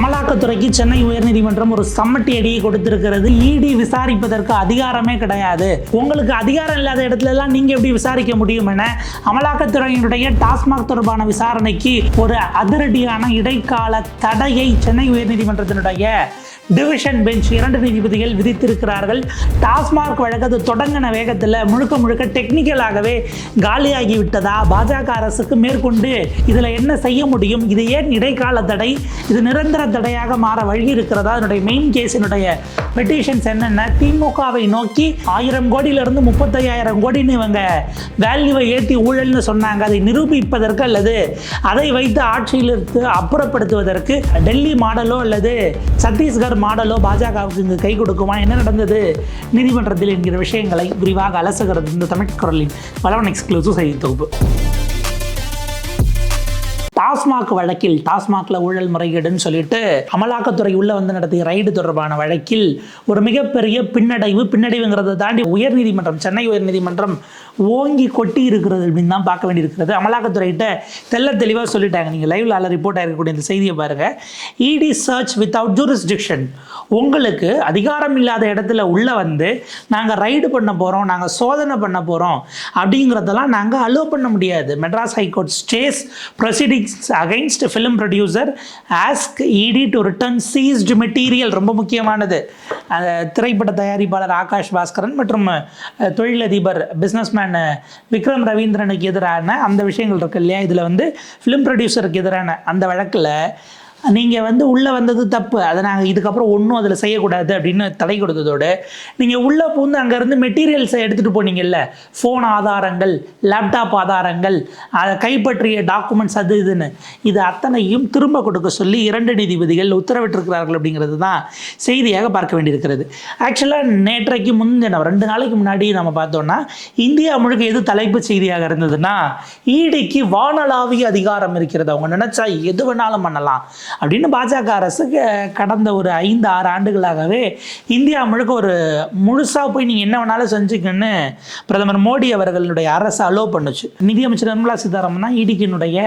அமலாக்கத்துறைக்கு சென்னை உயர்நீதிமன்றம் ஒரு சம்மட்டி அடியை கொடுத்திருக்கிறது. இடி விசாரிப்பதற்கு அதிகாரமே கிடையாது. உங்களுக்கு அதிகாரம் இல்லாத இடத்துல எல்லாம் நீங்க எப்படி விசாரிக்க முடியும் என அமலாக்கத்துறையினுடைய டாஸ்மாக் தொடர்பான விசாரணைக்கு ஒரு அதிரடியான இடைக்கால தடையை சென்னை உயர்நீதிமன்றத்தினுடைய டிவிஷன் பெஞ்ச் இரண்டு நீதிபதிகள் விதித்திருக்கிறார்கள். டாஸ்மாக் வழக்கு தொடங்கின வேகத்தில் முழுக்க முழுக்க டெக்னிக்கலாகவே காலியாகிவிட்டதா? பாஜக அரசுக்கு மேற்கொண்டு இதில் என்ன செய்ய முடியும்? இது ஏன் இடைக்கால தடை? இது நிரந்தர தடையாக மாற வழி இருக்கிறதா? அதனுடைய மெயின் கேஸினுடைய பெட்டிஷன்ஸ் என்னென்ன? திமுகவை நோக்கி ஆயிரம் கோடியிலிருந்து முப்பத்தையாயிரம் கோடின்னு இவங்க வேல்யூவை ஏற்றி ஊழல்னு சொன்னாங்க. அதை நிரூபிப்பதற்கு அல்லது அதை வைத்து ஆட்சியிலிருந்து அப்புறப்படுத்துவதற்கு டெல்லி மாடலோ அல்லது சத்தீஸ்கர் மாடலோ பாஜகவுக்கு இங்கு கை கொடுக்குமா? என்ன நடந்தது? நீதிமன்றத்தில் என்கிற விஷயங்களை விரிவாக அலசுகிறது இந்த தமிழ் குரலின் வளவன் எக்ஸ்க்ளூசிவ் செய்தி தொகுப்பு. டாஸ்மாக் வழக்கில் டாஸ்மாக்ல ஊழல் முறைகேடுன்னு சொல்லிட்டு அமலாக்கத்துறை உள்ள வந்து நடத்திய ரைடு தொடர்பான வழக்கில் ஒரு மிகப்பெரிய பின்னடைவு பின்னடைவுங்கிறத தாண்டி உயர்நீதிமன்றம் சென்னை உயர்நீதிமன்றம் ஓங்கி கொட்டி இருக்கிறது அப்படின்னு தான் பார்க்க வேண்டியிருக்கிறது. அமலாக்கத்துறைகிட்ட தெள்ள தெளிவாக சொல்லிட்டாங்க. நீங்கள் லைவ்ல அதில் ரிப்போர்ட் ஆகிருக்கக்கூடிய இந்த செய்தியை பாருங்க. இடி சர்ச் வித்தவுட் ஜூரிஸ்டிக்ஷன் உங்களுக்கு அதிகாரம் இல்லாத இடத்துல உள்ள வந்து நாங்கள் ரைடு பண்ண போகிறோம் நாங்கள் சோதனை பண்ண போகிறோம் அப்படிங்கிறதெல்லாம் நாங்கள் அலோவ் பண்ண முடியாது. Madras high court stays proceedings against film producer ask ED to return seized material ரொம்ப முக்கியமானது. அந்த திரைப்பட தயாரிப்பாளர் ஆகாஷ் பாஸ்கரன் மற்றும் தொழிலதிபர் பிஸ்னஸ்மேன் விக்ரம் ரவீந்திரனுக்கு எதிரான அந்த விஷயங்கள் இருக்கு இல்லையா? இதில் வந்து ஃபிலிம் ப்ரொடியூசருக்கு எதிரான அந்த வழக்கில் நீங்கள் வந்து உள்ளே வந்தது தப்பு. அதை நாங்கள் இதுக்கப்புறம் ஒன்றும் அதில் செய்யக்கூடாது அப்படின்னு தடை கொடுத்ததோடு நீங்கள் உள்ளே பூந்து அங்கேருந்து மெட்டீரியல்ஸை எடுத்துகிட்டு போனீங்கல்ல ஃபோன் ஆதாரங்கள் லேப்டாப் ஆதாரங்கள் அதை கைப்பற்றிய டாக்குமெண்ட்ஸ் அது இதுன்னு இது அத்தனையும் திரும்ப கொடுக்க சொல்லி இரண்டு நீதிபதிகள் உத்தரவிட்டிருக்கிறார்கள் அப்படிங்கிறது தான் செய்தியாக பார்க்க வேண்டியிருக்கிறது. ஆக்சுவலாக நேற்றைக்கு முன்தினம் ரெண்டு நாளைக்கு முன்னாடி நம்ம பார்த்தோன்னா இந்தியா முழுக்க எது தலைப்பு செய்தியாக இருந்ததுன்னா ஈடிக்கு வானளாவிய அதிகாரம் இருக்கிறது. அவங்க நினச்சா எது வேணாலும் பண்ணலாம். அப்படின்னு பாஜக அரசு கடந்த ஒரு ஐந்து ஆறு ஆண்டுகளாகவே இந்தியா முழுக்க ஒரு முழுசாக போய் நீங்கள் என்ன வேணாலும் செஞ்சுக்கன்னு பிரதமர் மோடி அவர்களுடைய அரசு அலோவ் பண்ணுச்சு. நிதியமைச்சர் நிர்மலா சீதாராமன் தான் இடிக்கினுடைய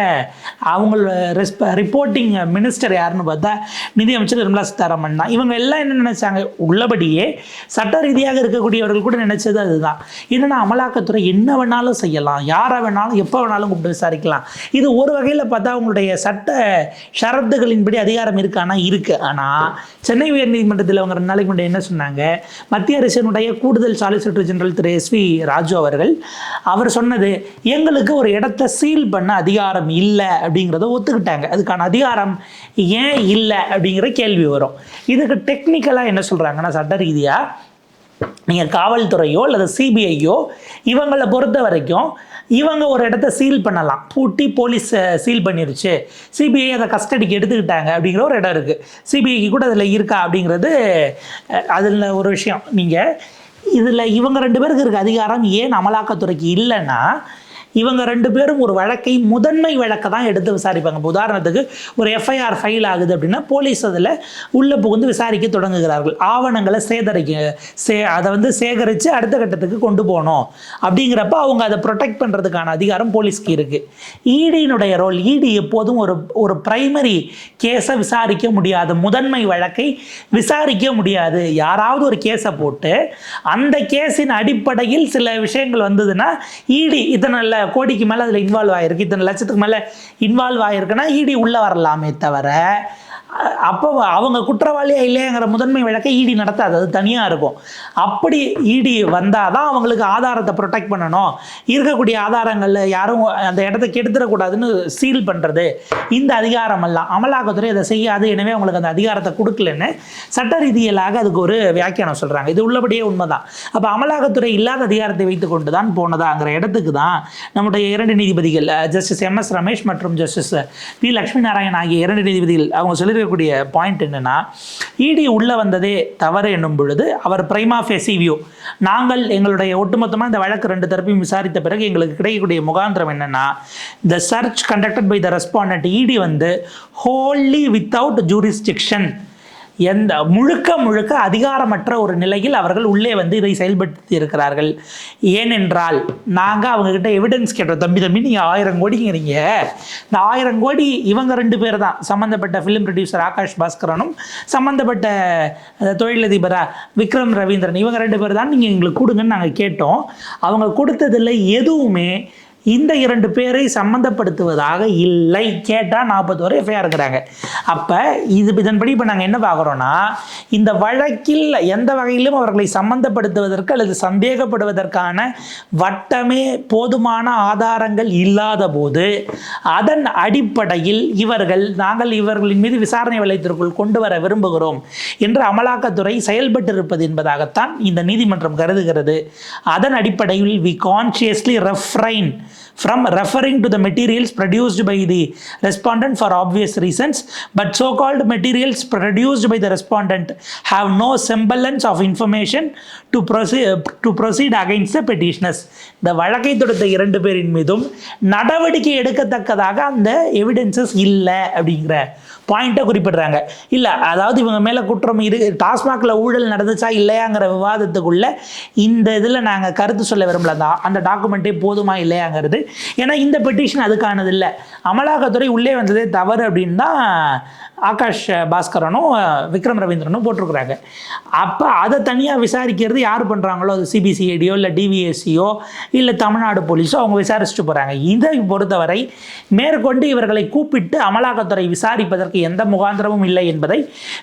அவங்களோட ரெஸ்ப ரிப்போர்ட்டிங் மினிஸ்டர் யாருன்னு பார்த்தா நிதியமைச்சர் நிர்மலா சீதாராமன் தான். இவங்க எல்லாம் என்ன நினைச்சாங்க? உள்ளபடியே சட்ட ரீதியாக இருக்கக்கூடியவர்கள் கூட நினைச்சது அதுதான். என்னென்னா அமலாக்கத்துறை என்ன வேணாலும் செய்யலாம். யாரை வேணாலும் எப்போ வேணாலும் கூப்பிட்டு விசாரிக்கலாம். இது ஒரு வகையில் பார்த்தா அவங்களுடைய சட்ட ஷரத்துகள் ஷரத்துகளின்படி அதிகாரம் ஆனால் இருக்கு. ஆனால் சென்னை உயர்நீதிமன்றத்தில் அவங்க ரெண்டு நாளைக்கு முன்னாடி என்ன சொன்னாங்க? மத்திய அரசினுடைய கூடுதல் சாலிசிட்டர் ஜெனரல் திரு எஸ் வி ராஜு அவர்கள் அவர் சொன்னது எங்களுக்கு ஒரு இடத்த சீல் பண்ண அதிகாரம் இல்லை அப்படிங்கிறத ஒத்துக்கிட்டாங்க. அதுக்கான அதிகாரம் ஏன் இல்லை அப்படிங்கிற கேள்வி வரும். இதுக்கு டெக்னிக்கலாக என்ன சொல்கிறாங்கன்னா சட்ட ரீதியாக நீங்கள் காவல்துறையோ அல்லது சிபிஐயோ இவங்களை பொறுத்த வரைக்கும் இவங்க ஒரு இடத்த சீல் பண்ணலாம். பூட்டி போலீஸ் சீல் பண்ணிருச்சு. சிபிஐ அதை கஸ்டடிக்கு எடுத்துக்கிட்டாங்க அப்படிங்கிற ஒரு இடம் இருக்குது சிபிஐக்கு கூட அதில் இருக்கா அப்படிங்கிறது அதில் ஒரு விஷயம். நீங்கள் இதில் இவங்க ரெண்டு பேருக்கு இருக்க அதிகாரம் ஏன் அமலாக்கத்துறைக்கு இல்லைன்னா இவங்க ரெண்டு பேரும் ஒரு வழக்கை முதன்மை வழக்கை தான் எடுத்து விசாரிப்பாங்க. இப்போ உதாரணத்துக்கு ஒரு எஃப்ஐஆர் ஃபைல் ஆகுது அப்படின்னா போலீஸ் அதில் உள்ளே புகுந்து விசாரிக்க தொடங்குகிறார்கள். ஆவணங்களை சேகரிக்க சே அதை வந்து சேகரித்து அடுத்த கட்டத்துக்கு கொண்டு போகணும். அப்படிங்கிறப்ப அவங்க அதை ப்ரொடெக்ட் பண்ணுறதுக்கான அதிகாரம் போலீஸ்க்கு இருக்குது ஈடியினுடைய ரோல் ஈடி எப்போதும் ஒரு ஒரு பிரைமரி கேஸை விசாரிக்க முடியாது. முதன்மை வழக்கை விசாரிக்க முடியாது. யாராவது ஒரு கேஸை போட்டு அந்த கேஸின் அடிப்படையில் சில விஷயங்கள் வந்ததுன்னா ஈடி இதனால் கோடிக்கு மேலே அதில் இன்வால்வ் ஆகிருக்கு இத்தனை லட்சத்துக்கு மேலே இன்வால்வ் ஆகிருக்குன்னா இடி உள்ளே வரலாமே தவிர அப்போ அவங்க குற்றவாளியாக இல்லையாங்கிற முதன்மை வழக்கை இடி நடத்தாது. அது தனியாக இருக்கும். அப்படி இடி வந்தால் தான் அவங்களுக்கு ஆதாரத்தை ப்ரொடெக்ட் பண்ணணும். இருக்கக்கூடிய ஆதாரங்களில் யாரும் அந்த இடத்த கெடுத்துடக்கூடாதுன்னு சீல் பண்ணுறது இந்த அதிகாரம் எல்லாம் அமலாக்கத்துறை அதை செய்யாது. எனவே அவங்களுக்கு அந்த அதிகாரத்தை கொடுக்கலன்னு சட்ட ரீதியிலாக அதுக்கு ஒரு வியாக்கியானம் சொல்கிறாங்க இது உள்ளபடியே உண்மைதான். அப்போ அமலாக்கத்துறை இல்லாத அதிகாரத்தை வைத்துக்கொண்டு தான் போனதாங்கிற இடத்துக்கு தான் நம்முடைய இரண்டு நீதிபதிகள் ஜஸ்டிஸ் எம் எஸ் ரமேஷ் மற்றும் ஜஸ்டிஸ் பி லட்சுமி நாராயண் ஆகிய இரண்டு நீதிபதிகள் அவங்க சொல்லி சொல்லியிருக்கக்கூடிய பாயிண்ட் என்னென்னா இடி உள்ளே வந்ததே தவறு என்னும் பொழுது அவர் பிரைமா ஃபேசி வியூ நாங்கள் எங்களுடைய ஒட்டுமொத்தமாக இந்த வழக்கு ரெண்டு தரப்பையும் விசாரித்த பிறகு எங்களுக்கு கிடைக்கக்கூடிய முகாந்திரம் என்னன்னா the search conducted by the respondent ED வந்து ஹோல்லி வித்தவுட் ஜூரிஸ்டிக்ஷன் எந்த முழுக்க முழுக்க அதிகாரமற்ற ஒரு நிலையில் அவர்கள் உள்ளே வந்து இதை செயல்படுத்தி இருக்கிறார்கள் ஏனென்றால் நாங்கள் அவங்கக்கிட்ட எவிடன்ஸ் கேட்டோம். தம்பி தம்பி நீங்கள் ஆயிரம் கோடிங்கிறீங்க. இந்த ஆயிரம் கோடி இவங்க ரெண்டு பேர் தான். சம்மந்தப்பட்ட ஃபிலிம் ப்ரொடியூசர் ஆகாஷ் பாஸ்கரனும் சம்மந்தப்பட்ட தொழிலதிபரா விக்ரம் ரவீந்திரன் இவங்க ரெண்டு பேர் தான். நீங்கள் எங்களுக்கு கொடுங்கன்னு நாங்கள் கேட்டோம். அவங்க கொடுத்ததில் எதுவுமே இந்த இரண்டு பேரை சம்மந்தப்படுத்துவதாக இல்லை. கேட்டால் நாற்பது வரை எஃப்ஐஆர் இருக்கிறாங்க. அப்போ இது இதன்படி இப்போ நாங்கள் என்ன பார்க்குறோன்னா இந்த வழக்கில் எந்த வகையிலும் அவர்களை சம்மந்தப்படுத்துவதற்கு அல்லது சந்தேகப்படுவதற்கான வட்டமே போதுமான ஆதாரங்கள் இல்லாத போது அதன் அடிப்படையில் இவர்கள் நாங்கள் இவர்களின் மீது விசாரணை வளையத்திற்குள் கொண்டு வர விரும்புகிறோம் என்று அமலாக்கத்துறை செயல்பட்டிருப்பது என்பதாகத்தான் இந்த நீதிமன்றம் கருதுகிறது. அதன் அடிப்படையில் we consciously refrain from referring to the materials produced by the respondent for obvious reasons but so called materials produced by the respondent have no semblance of information to proceed to proceed against the petitioners இந்த வழக்கை தொடுத்த இரண்டு பேரின் மீதும் நடவடிக்கை எடுக்கத்தக்கதாக அந்த evidences இல்லை அப்படிங்கிற பாயிண்ட்டை குறிப்பிடுறாங்க. இல்லை அதாவது இவங்க மேலே குற்றம் இரு டாஸ்மாகில் ஊழல் நடந்துச்சா இல்லையாங்கிற விவாதத்துக்குள்ளே இந்த இதில் நாங்கள் கருத்து சொல்ல விரும்பல. அந்த அந்த டாக்குமெண்ட்டே போதுமா இல்லையாங்கிறது. ஏன்னா இந்த பெட்டிஷன் அதுக்கானது இல்லை. அமலாக்கத்துறை உள்ளே வந்ததே தவறு அப்படின்னு தான் ஆகாஷ் பாஸ்கரனும் விக்ரம் ரவீந்திரனும் போட்டிருக்கிறாங்க. அப்போ அதை தனியாக விசாரிக்கிறது யார் பண்ணுறாங்களோ அது சிபிசிஐடியோ இல்லை டிவிஎஸ்சியோ இல்லை தமிழ்நாடு போலீஸோ அவங்க விசாரிச்சுட்டு போகிறாங்க இதை பொறுத்தவரை மேற்கொண்டு இவர்களை கூப்பிட்டு அமலாக்கத்துறை விசாரிப்பதற்கு எந்த முகாந்திரமும் இல்லை என்பதை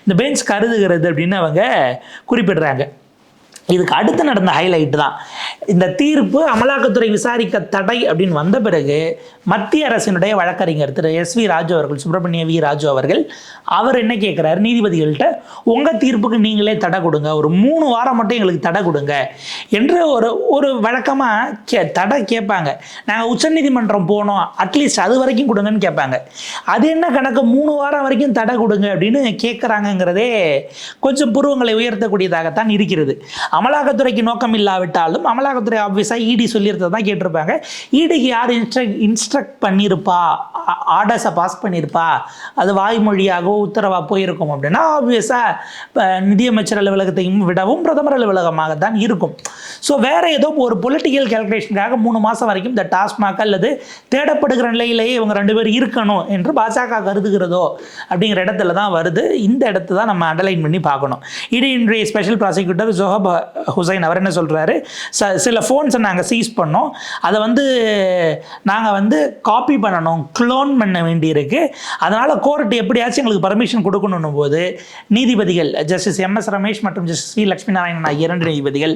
இந்த பெஞ்ச் கருதுகிறது அப்படின்னு அவங்க குறிப்பிடுறாங்க. இதுக்கு அடுத்து நடந்த ஹைலைட் தான். இந்த தீர்ப்பு அமலாக்கத்துறை விசாரிக்க தடை அப்படின்னு வந்த பிறகு மத்திய அரசினுடைய வழக்கறிஞர் திரு எஸ் வி ராஜு அவர்கள் சுப்பிரமணிய வி ராஜு அவர்கள் அவர் என்ன கேட்குறாரு நீதிபதிகள்கிட்ட உங்கள் தீர்ப்புக்கு நீங்களே தடை கொடுங்க. ஒரு மூணு வாரம் மட்டும் எங்களுக்கு தடை கொடுங்க. என்று ஒரு ஒரு வழக்கமாக கே தடை கேட்பாங்க. நாங்கள் உச்சநீதிமன்றம் போனோம். அட்லீஸ்ட் அது வரைக்கும் கொடுங்கன்னு கேட்பாங்க. அது என்ன கணக்கு? மூணு வாரம் வரைக்கும் தடை கொடுங்க அப்படின்னு கேட்குறாங்கங்கிறதே கொஞ்சம் புருவங்களை உயர்த்தக்கூடியதாகத்தான் இருக்கிறது. அமலாக்கத்துறைக்கு நோக்கம் இல்லாவிட்டாலும் அமலாக்கத்துறை ஆஃபீஸாக இடி சொல்லியிருந்தது தான் கேட்டிருப்பாங்க. இடிக்கு யார் இன்ஸ்ட்ரக்ட் இன்ஸ்ட்ரக்ட் பண்ணியிருப்பா? ஆர்டர்ஸை பாஸ் பண்ணியிருப்பா அது வாய்மொழியாகவோ உத்தரவாக போயிருக்கும் அப்படின்னா ஆப்வியஸாக இப்போ நிதியமைச்சர் அலுவலகத்தையும் விடவும் பிரதமர் அலுவலகமாக தான் இருக்கும். ஸோ வேறு ஏதோ ஒரு பொலிட்டிக்கல் கேல்குலேஷனுக்காக மூணு மாதம் வரைக்கும் இந்த டாஸ்மாக் அல்லது தேடப்படுகிற நிலையிலேயே இவங்க ரெண்டு பேரும் இருக்கணும் என்று பாஜக கருதுகிறதோ அப்படிங்கிற இடத்துல தான் வருது. இந்த இடத்த தான் நம்ம அண்டர்லைன் பண்ணி பார்க்கணும். இது இன்றைய ஸ்பெஷல் ப்ராசிக்யூட்டர் ஜோஹப் ஹுசைன் அவர் என்ன சொல்கிறாரு ச சில ஃபோன்ஸை நாங்கள் சீஸ் பண்ணோம். அதை வந்து நாங்கள் வந்து காப்பி பண்ணணும். லோன் பண்ண வேண்டியிருக்கு. அதனால் கோர்ட் எப்படியாச்சும் எங்களுக்கு பர்மிஷன் கொடுக்கணும் போது நீதிபதிகள் ஜஸ்டிஸ் எம் எஸ் ரமேஷ் மற்றும் ஜஸ்டிஸ் வி லட்சுமி நாராயணன் ஆகிய இரண்டு நீதிபதிகள்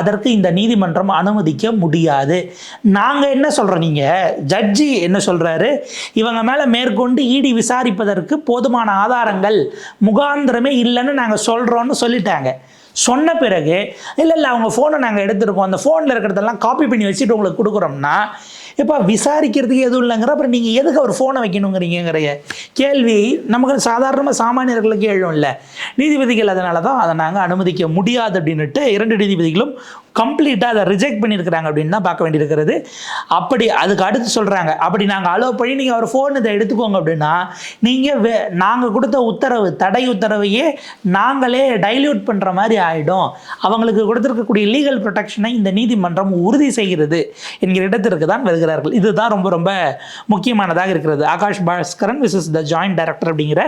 அதற்கு இந்த நீதிமன்றம் அனுமதிக்க முடியாது. நாங்கள் என்ன சொல்கிறோம் நீங்கள் ஜட்ஜி என்ன சொல்கிறாரு இவங்க மேலே மேற்கொண்டு இடி விசாரிப்பதற்கு போதுமான ஆதாரங்கள் முகாந்திரமே இல்லைன்னு நாங்கள் சொல்கிறோன்னு சொல்லிட்டாங்க. சொன்ன பிறகு இல்லை இல்லை அவங்க ஃபோனை நாங்கள் எடுத்துருக்கோம். அந்த ஃபோனில் இருக்கிறதெல்லாம் காப்பி பண்ணி வச்சுட்டு உங்களுக்கு கொடுக்குறோம்னா இப்போ விசாரிக்கிறதுக்கு எதுவும் இல்லைங்கிற அப்புறம் நீங்கள் எதுக்கு அவர் ஃபோனை வைக்கணுங்கிறீங்கிற கேள்வி நமக்கு சாதாரணமாக சாமானியர்களுக்கு எழும் இல்லை. நீதிபதிகள் அதனால தான் அதை நாங்கள் அனுமதிக்க முடியாது அப்படின்னுட்டு இரண்டு நீதிபதிகளும் கம்ப்ளீட்டாக அதை ரிஜெக்ட் பண்ணியிருக்கிறாங்க அப்படின்னு தான் பார்க்க வேண்டியிருக்கிறது. அப்படி அதுக்கு அடுத்து சொல்கிறாங்க அப்படி நாங்கள் அலோவ் பண்ணி நீங்கள் அவர் ஃபோன் இதை எடுத்துக்கோங்க அப்படின்னா நீங்கள் வே நாங்கள் கொடுத்த உத்தரவு தடை உத்தரவையே நாங்களே டைல்யூட் பண்ணுற மாதிரி ஆகிடும் அவங்களுக்கு கொடுத்துருக்கக்கூடிய லீகல் ப்ரொடெக்ஷனை இந்த நீதிமன்றம் உறுதி செய்கிறது என்கிற இடத்திற்கு தான் வருகிறார்கள். இதுதான் ரொம்ப ரொம்ப முக்கியமானதாக இருக்கிறது. Akash Baskaran versus the joint director அப்படிங்கிற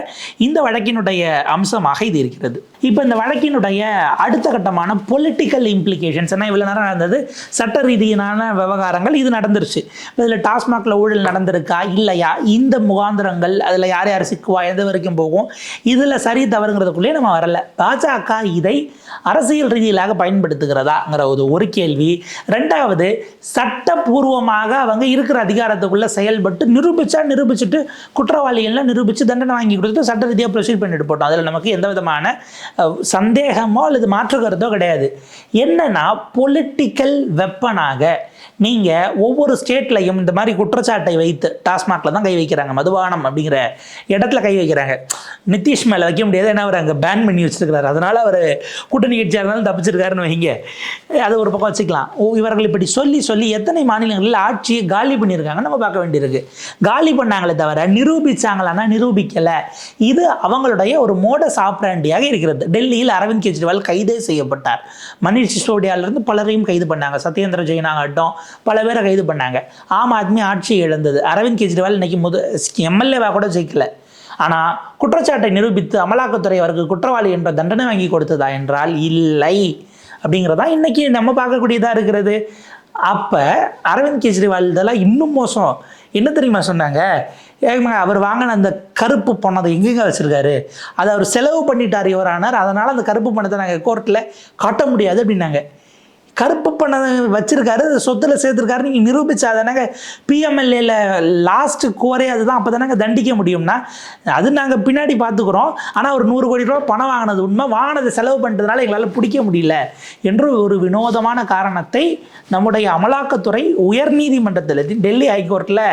இந்த வழக்கினுடைய அம்சமாக இது இருக்கிறது. இப்போ இந்த வழக்கினுடைய அடுத்த கட்டமான பொலிட்டிக்கல் இம்ப்ளிகேஷன்ஸ் ஏன்னா இவ்வளோ நேரம் நடந்தது. சட்ட ரீதியான விவகாரங்கள் இது நடந்துருச்சு. இதில் டாஸ்மாகில் ஊழல் நடந்திருக்கா? இல்லையா? இந்த முகாந்திரங்கள் அதில் யார் யார் சிக்குவா? எது வரைக்கும் போகும்? இதில் சரி தவறுங்கிறதுக்குள்ளேயே நம்ம வரல. பாஜக இதை அரசியல் ரீதியிலாக பயன்படுத்துகிறதாங்கிற ஒரு ஒரு கேள்வி. ரெண்டாவது சட்டப்பூர்வமாக அவங்க இருக்கிற அதிகாரத்துக்குள்ளே செயல்பட்டு நிரூபிச்சா நிரூபிச்சுட்டு குற்றவாளிகள்லாம் நிரூபித்து தண்டனை வாங்கி கொடுத்துட்டு சட்ட ரீதியாக ப்ரொசீட் பண்ணிட்டு போட்டோம். அதில் நமக்கு எந்த விதமான சந்தேகமோ அல்லது மாற்று கருத்தோ கிடையாது. என்னன்னா பொலிட்டிக்கல் வெப்பனாக நீங்கள் ஒவ்வொரு ஸ்டேட்லையும் இந்த மாதிரி குற்றச்சாட்டை வைத்து டாஸ்மாகில் தான் கை வைக்கிறாங்க மதுபானம் அப்படிங்கிற இடத்துல கை வைக்கிறாங்க. நிதிஷ் மேலே வைக்க முடியாது ஏன்னா அவர் அங்கே பேன் பண்ணி வச்சிருக்கிறாரு. அதனால் அவர் கூட்டணி கட்சியாக இருந்தாலும் தப்பிச்சிருக்காருன்னு வைங்க. அது ஒரு பக்கம் வச்சுக்கலாம். ஓ, இவர்கள் இப்படி சொல்லி சொல்லி எத்தனை மாநிலங்களில் ஆட்சியை காலி பண்ணியிருக்காங்க நம்ம பார்க்க வேண்டியிருக்கு. காலி பண்ணாங்களே தவிர நிரூபிச்சாங்களான்னா நிரூபிக்கலை. இது அவங்களுடைய ஒரு மோட சாப்பிடாண்டியாக இருக்கிறது. டெல்லியில் அரவிந்த் கெஜ்ரிவால் கைதே செய்யப்பட்டார். மணிஷ் சிசோடியாவிலிருந்து பலரையும் கைது பண்ணாங்க. சத்யேந்திர ஜெயின் ஆகட்டும் பல பேரை கைது பண்ணாங்க. ஆம் ஆத்மி ஆட்சி இழந்தது. அரவிந்த் கெஜ்ரிவால் இன்னைக்கு முத எம்எல்ஏவாக கூட ஜெயிக்கல. ஆனால் குற்றச்சாட்டை நிரூபித்து அமலாக்கத்துறை அவருக்கு குற்றவாளி என்ற தண்டனை வாங்கி கொடுத்ததா என்றால் இல்லை. அப்படிங்கிறதா இன்னைக்கு நம்ம பார்க்கக்கூடியதாக இருக்கிறது. அப்போ அரவிந்த் கெஜ்ரிவால் இதெல்லாம் இன்னும் மோசம். என்ன தெரியுமா சொன்னாங்க? ஏங்க அவர் வாங்கின அந்த கருப்பு பணத்தை எங்கெங்க வச்சுருக்காரு? அதை அவர் செலவு பண்ணிட்டார் இவரானார். அதனால் அந்த கருப்பு பணத்தை நாங்கள் கோர்ட்டில் காட்ட முடியாது அப்படின்னாங்க. கருப்பு பணம் வச்சிருக்காரு சொத்தில் சொத்துல சேர்த்துருக்காரு நீங்கள் நிரூபிச்சாதானாங்க பிஎம்எல்ஏல லாஸ்ட் கோரே அதுதான். அப்போ தானங்க தண்டிக்க முடியும்னா அது நாங்கள் பின்னாடி பார்த்துக்குறோம். ஆனால் ஒரு நூறு கோடி ரூபா பணம் வாங்கினது உண்மை. வாங்கினதை செலவு பண்ணுறதுனால எங்களால் பிடிக்க முடியல என்று ஒரு வினோதமான காரணத்தை நம்முடைய அமலாக்கத்துறை உயர்நீதிமன்றத்தில் டெல்லி ஹைகோர்ட்டில்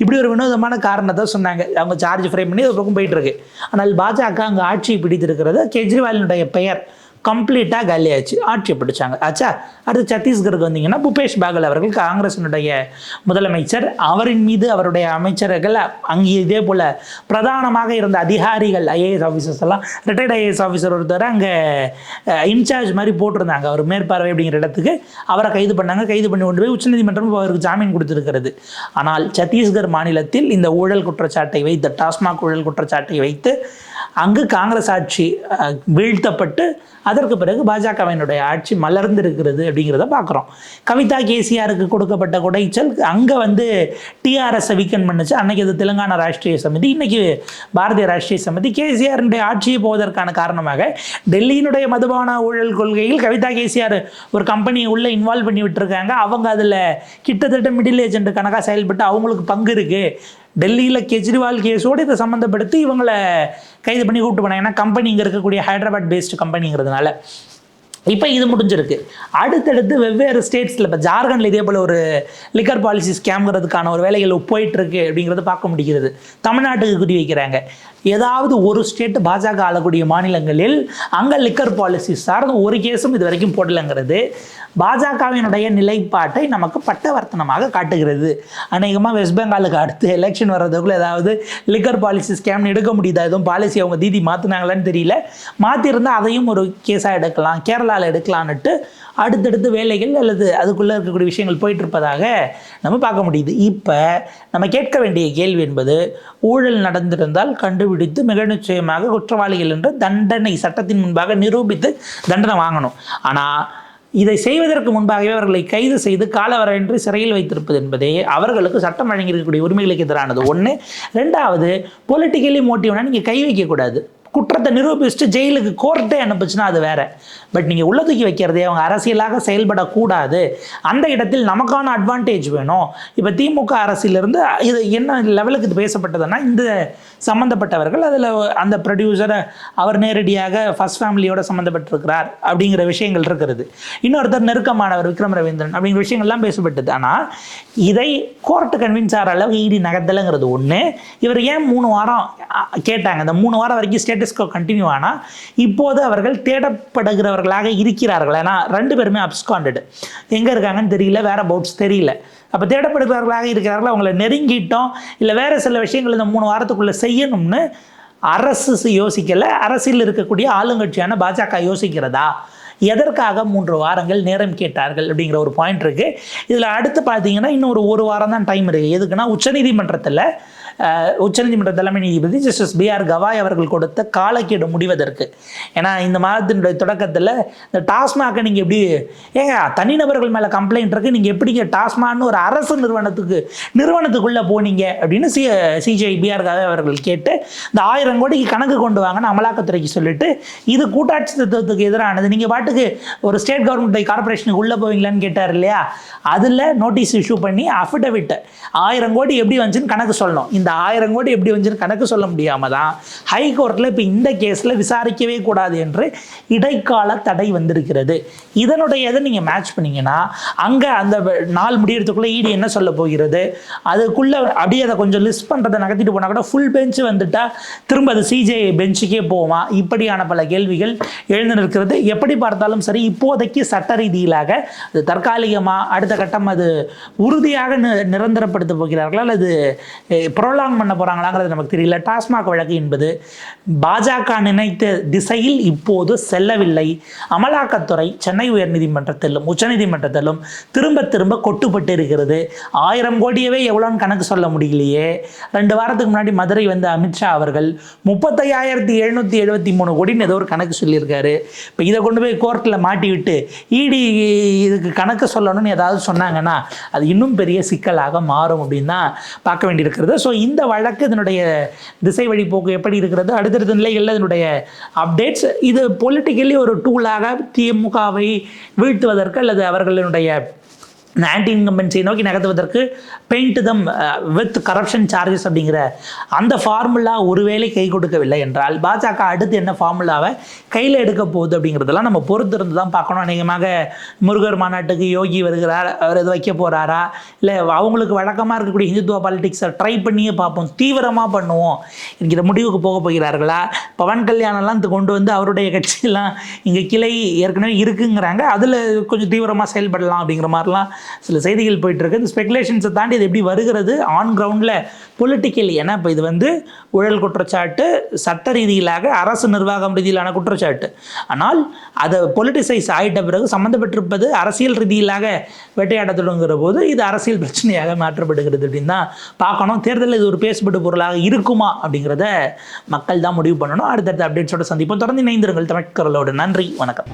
இப்படி ஒரு வினோதமான காரணத்தை சொன்னாங்க. அவங்க சார்ஜ் ஃப்ரேம் பண்ணி ஒரு பக்கம் போயிட்டுருக்கு ஆனால் பாஜக அங்கே ஆட்சியை பிடித்திருக்கிறது. கெஜ்ரிவாலினுடைய பெயர். கம்ப்ளீட்டாக காலியாச்சு. ஆட்சி பிடிச்சாங்க. ஆச்சா அடுத்து சத்தீஸ்கருக்கு வந்தீங்கன்னா பூபேஷ் பாகல் அவர்கள் காங்கிரசினுடைய முதலமைச்சர். அவரின் மீது அவருடைய அமைச்சர்கள் அங்கே இதே போல் பிரதானமாக இருந்த அதிகாரிகள் ஐஏஎஸ் ஆஃபீஸர்ஸ் எல்லாம் ரிட்டையர்ட் ஐஏஎஸ் ஆஃபீஸர் ஒருத்தர் அங்கே இன்சார்ஜ் மாதிரி போட்டிருந்தாங்க. அவர் மேற்பார்வை அப்படிங்கிற இடத்துக்கு அவரை கைது பண்ணாங்க. கைது பண்ணி கொண்டு போய் உச்சநீதிமன்றம் அவருக்கு ஜாமீன் கொடுத்துருக்கிறது. ஆனால் சத்தீஸ்கர் மாநிலத்தில் இந்த ஊழல் குற்றச்சாட்டை வைத்து டாஸ்மாக் ஊழல் குற்றச்சாட்டை வைத்து அங்கு காங்கிரஸ் ஆட்சி வீழ்த்தப்பட்டு அதற்கு பிறகு பாஜகவினுடைய ஆட்சி மலர்ந்திருக்கிறது அப்படிங்கிறத பார்க்குறோம். கவிதா கேசிஆருக்கு கொடுக்கப்பட்ட குடைச்சல் அங்கே வந்து டிஆர்எஸை வீக்கன் பண்ணுச்சு. அன்னைக்கு அது தெலுங்கானா ராஷ்ட்ரிய சமிதி இன்றைக்கி பாரதிய ராஷ்ட்ரிய சமிதி. கேசிஆருடைய ஆட்சியை போவதற்கான காரணமாக டெல்லியினுடைய மதுபான ஊழல் கொள்கையில் கவிதா கேசிஆர் ஒரு கம்பெனியை உள்ளே இன்வால்வ் பண்ணி விட்டுருக்காங்க. அவங்க அதில் கிட்டத்தட்ட மிடில் ஏஜென்ட் கணக்காக செயல்பட்டு அவங்களுக்கு பங்கு இருக்குது டெல்லியில் கெஜ்ரிவால் கேஸோடு இதை சம்மந்தப்படுத்தி இவங்களை கைது பண்ணி கூப்பிட்டு போனாங்க. ஏன்னா கம்பெனி இங்கே இருக்கக்கூடிய ஹைதராபாத் பேஸ்டு கம்பெனிங்கிறதுனால இப்போ இது முடிஞ்சிருக்கு. அடுத்தடுத்து வெவ்வேறு ஸ்டேட்ஸில் இப்போ ஜார்க்கண்டில் இதே போல் ஒரு லிக்கர் பாலிசி ஸ்கேம்ங்கிறதுக்கான ஒரு வேலைகள் போயிட்டுருக்கு அப்படிங்கிறத பார்க்க முடிகிறது. தமிழ்நாட்டுக்கு குறி வைக்கிறாங்க. ஏதாவது ஒரு ஸ்டேட் பாஜக ஆளக்கூடிய மாநிலங்களில் அங்கே லிக்கர் பாலிசி சார்ந்த ஒரு கேஸும் இது வரைக்கும் போடலைங்கிறது பாஜகவினுடைய நிலைப்பாட்டை நமக்கு பட்டவர்த்தனமாக காட்டுகிறது. அநேகமாக வெஸ்ட் பெங்காலுக்கு அடுத்து எலெக்ஷன் வர்றதுக்குள்ள ஏதாவது லிக்கர் பாலிசி ஸ்கேம்னு எடுக்க முடியுதா? எதுவும் பாலிசி அவங்க தீதி மாற்றினாங்களான்னு தெரியல. மாற்றிருந்தால் அதையும் ஒரு கேஸாக எடுக்கலாம் கேரளாவில் எடுக்கலான்னுட்டு அடுத்தடுத்து வேலைகள் அல்லது அதுக்குள்ளே இருக்கக்கூடிய விஷயங்கள் போயிட்டுருப்பதாக நம்ம பார்க்க முடியுது. இப்போ நம்ம கேட்க வேண்டிய கேள்வி என்பது ஊழல் நடந்திருந்தால் கண்டுபிடித்து மிக நிச்சயமாக குற்றவாளிகள் என்று தண்டனை சட்டத்தின் முன்பாக நிரூபித்து தண்டனை வாங்கணும். ஆனால் இதை செய்வதற்கு முன்பாகவே அவர்களை கைது செய்து காலவரையின்றி சிறையில் வைத்திருப்பது என்பதே அவர்களுக்கு சட்டம் வழங்கியிருக்கக்கூடிய உரிமைகளுக்கு எதிரானது. ஒன்று ரெண்டாவது பொலிட்டிக்கலி மோட்டிவ்னா நீங்கள் கை வைக்கக்கூடாது. குற்றத்தை நிரூபிச்சுட்டு ஜெயிலுக்கு கோர்ட்டே அனுப்புச்சுன்னா அது வேற. பட் நீங்கள் உள்ள தூக்கி வைக்கிறதே அவங்க அரசியலாக செயல்படக்கூடாது. அந்த இடத்தில் நமக்கான அட்வான்டேஜ் வேணும். இப்போ திமுக அரசிலிருந்து இது என்ன லெவலுக்கு இது பேசப்பட்டதுன்னா இந்த சம்மந்தப்பட்டவர்கள் அதில் அந்த ப்ரொடியூசரை அவர் நேரடியாக ஃபர்ஸ்ட் ஃபேமிலியோட சம்மந்தப்பட்டிருக்கிறார் அப்படிங்கிற விஷயங்கள் இருக்கிறது. இன்னொருத்தர் நெருக்கமானவர் விக்ரம் ரவீந்திரன் அப்படிங்கிற விஷயங்கள்லாம் பேசப்பட்டது. ஆனால் இதை கோர்ட்டு கன்வின்ஸ் ஆகிற அளவு ஈடி நகர்த்தலைங்கிறது ஒன்று இவர் ஏன் மூணு வாரம் கேட்டாங்க. இந்த மூணு வாரம் வரைக்கும் ஸ்டேட்டஸ்கோ கண்டினியூ ஆனால் இப்போது அவர்கள் தேடப்படுகிறவர்களாக இருக்கிறார்கள். ஏன்னா ரெண்டு பேருமே அப்ஸ்காண்டடு எங்கே இருக்காங்கன்னு தெரியல வேற பவுட்ஸ் தெரியல. அப்போ தேடப்படுகிறவர்களாக இருக்கிறார்கள் அவங்கள நெருங்கிட்டோம். இல்லை வேறு சில விஷயங்கள் இந்த மூணு வாரத்துக்குள்ளே செய்யணும்னு அரசு யோசிக்கலை. அரசில் இருக்கக்கூடிய ஆளுங்கட்சியான பாஜக யோசிக்கிறதா? எதற்காக மூன்று வாரங்கள் நேரம் கேட்டார்கள் அப்படிங்கிற ஒரு பாயிண்ட் இருக்குது இதில் அடுத்து பார்த்தீங்கன்னா இன்னும் ஒரு ஒரு வாரம் தான் டைம் இருக்குது எதுக்குன்னா உச்சநீதிமன்றத்தில் உச்சநீதிமன்ற தலைமை நீதிபதி ஜஸ்டிஸ் பி ஆர் கவாய் அவர்கள் கொடுத்த காலக்கெடு முடிவதற்கு. ஏன்னா இந்த மாதத்தினுடைய தொடக்கத்தில் இந்த டாஸ்மாகை நீங்கள் எப்படி ஏங்க தனிநபர்கள் மேலே கம்ப்ளைண்ட் இருக்குது நீங்கள் எப்படிங்க டாஸ்மான்னு ஒரு அரசு நிறுவனத்துக்கு நிறுவனத்துக்குள்ளே போனீங்க அப்படின்னு சி சிஜிஐ பிஆர் கவாய் அவர்கள் கேட்டு இந்த ஆயிரம் கோடிக்கு கணக்கு கொண்டு வாங்கன்னு அமலாக்கத்துறைக்கு சொல்லிட்டு இது கூட்டாட்சி தத்துவத்துக்கு எதிரானது. நீங்கள் பாட்டுக்கு ஒரு ஸ்டேட் கவர்மெண்ட் கார்பரேஷனுக்கு உள்ளே போவீங்களான்னு கேட்டார் இல்லையா? அதில் நோட்டீஸ் இஷ்யூ பண்ணி அஃபிடவிட் ஆயிரம் கோடி எப்படி வந்துச்சுன்னு கணக்கு சொல்லணும். இந்த இந்த ஆயிரம் கோடி எப்படி வந்துச்சுன்னு கணக்கு சொல்ல முடியாமல் தான் ஹைகோர்ட்டில் இப்போ இந்த கேஸில் விசாரிக்கவே கூடாது என்று இடைக்கால தடை வந்திருக்கிறது. இதனுடைய இதை நீங்கள் மேட்ச் பண்ணீங்கன்னா அங்கே அந்த நாள் முடியறதுக்குள்ளே ஈடி என்ன சொல்ல போகிறது? அதுக்குள்ளே அப்படியே அதை கொஞ்சம் லிஸ்ட் பண்ணுறதை நகர்த்திட்டு போனால் கூட ஃபுல் பெஞ்ச் வந்துட்டால் திரும்ப அது சிஜே பெஞ்சுக்கே போகுமா? இப்படியான பல கேள்விகள் எழுந்து நிற்கிறது. எப்படி பார்த்தாலும் சரி இப்போதைக்கு சட்ட ரீதியிலாக அது தற்காலிகமாக அடுத்த கட்டம் அது உறுதியாக நி- நிரந்தரப்படுத்த போகிறார்களா? அல்லது ப்ரொலாங் பண்ண போகிறாங்களாங்கிறது நமக்கு தெரியல. டாஸ்மாக் வழக்கு என்பது பாஜக நினைத்த திசையில் இப்போது செல்லவில்லை. அமலாக்கத்துறை சென்னை உயர்நீதிமன்றத்திலும் உச்சநீதிமன்றத்திலும் திரும்ப திரும்ப கொட்டுப்பட்டு இருக்கிறது ஆயிரம் கோடியவே எவ்வளோன்னு கணக்கு சொல்ல முடியலையே. ரெண்டு வாரத்துக்கு முன்னாடி மதுரை வந்த அமித்ஷா அவர்கள் முப்பத்தையாயிரத்தி எழுநூற்றி எழுபத்தி மூணு கோடின்னு ஏதோ ஒரு கணக்கு சொல்லியிருக்காரு. இப்போ இதை கொண்டு போய் கோர்ட்டில் மாட்டி விட்டு இடி இதுக்கு கணக்கு சொல்லணும்னு ஏதாவது சொன்னாங்கன்னா அது இன்னும் பெரிய சிக்கலாக மாறும் அப்படின்னு தான் பார்க்க வேண்டியிருக்கிறது. ஸோ இந்த வழக்கு இதனுடைய திசை வழிபோக்கு எப்படி இருக்கிறது? அடுத்தடுத்த நிலைகளில் இதனுடைய அப்டேட்ஸ் இது பொலிட்டிக்கலி ஒரு டூலாக திமுகவை வீழ்த்துவதற்கு அல்லது அவர்களுடைய ஆன்டி இன்கம்பன்சியை நோக்கி நகர்த்துவதற்கு paint them with corruption charges அப்படிங்கிற அந்த ஃபார்முலா ஒருவேளை கை கொடுக்கவில்லை என்றால் பாஜக அடுத்து என்ன ஃபார்முலாவை கையில் எடுக்க போகுது அப்படிங்கிறதெல்லாம் நம்ம பொறுத்திருந்து தான் பார்க்கணும். அநேகமாக முருகர் மாநாட்டுக்கு யோகி வருகிறார் அவர் எது வைக்க போகிறாரா இல்லை அவங்களுக்கு வழக்கமாக இருக்கக்கூடிய இந்துத்துவ பாலிடிக்ஸை ட்ரை பண்ணியே பார்ப்போம் தீவிரமாக பண்ணுவோம் என்கிற முடிவுக்கு போக போகிறார்களா? பவன் கல்யாணம்லாம் இது கொண்டு வந்து அவருடைய கட்சியெல்லாம் இங்கே கிளை ஏற்கனவே இருக்குங்கிறாங்க. அதில் கொஞ்சம் தீவிரமாக செயல்படலாம் அப்படிங்கிற மாதிரிலாம் சில செய்திகள் போயிட்டுருக்கு. இந்த ஸ்பெகுலேஷன்ஸை தாண்டி இது எப்படி வருகிறது? ஆன் கிரவுண்டில் பொலிட்டிக்கல் ஏன்னா இப்போ இது வந்து ஊழல் குற்றச்சாட்டு சட்ட ரீதியிலாக அரசு நிர்வாகம் ரீதியிலான குற்றச்சாட்டு. ஆனால் அதை பொலிட்டிசைஸ் ஆயிட்ட பிறகு சம்மந்தப்பட்டிருப்பது அரசியல் ரீதியிலாக வேட்டையாட தொடங்குகிற போது இது அரசியல் பிரச்சனையாக மாற்றப்படுகிறது அப்படின்னு தான் பார்க்கணும். தேர்தலில் இது ஒரு பேசுபடு பொருளாக இருக்குமா அப்படிங்கிறத மக்கள் தான் முடிவு பண்ணணும். அடுத்தடுத்த அப்டேட்ஸோட சந்திப்போம். தொடர்ந்து இணைந்திருங்கள். தமிழ்கரலோடு நன்றி. வணக்கம்.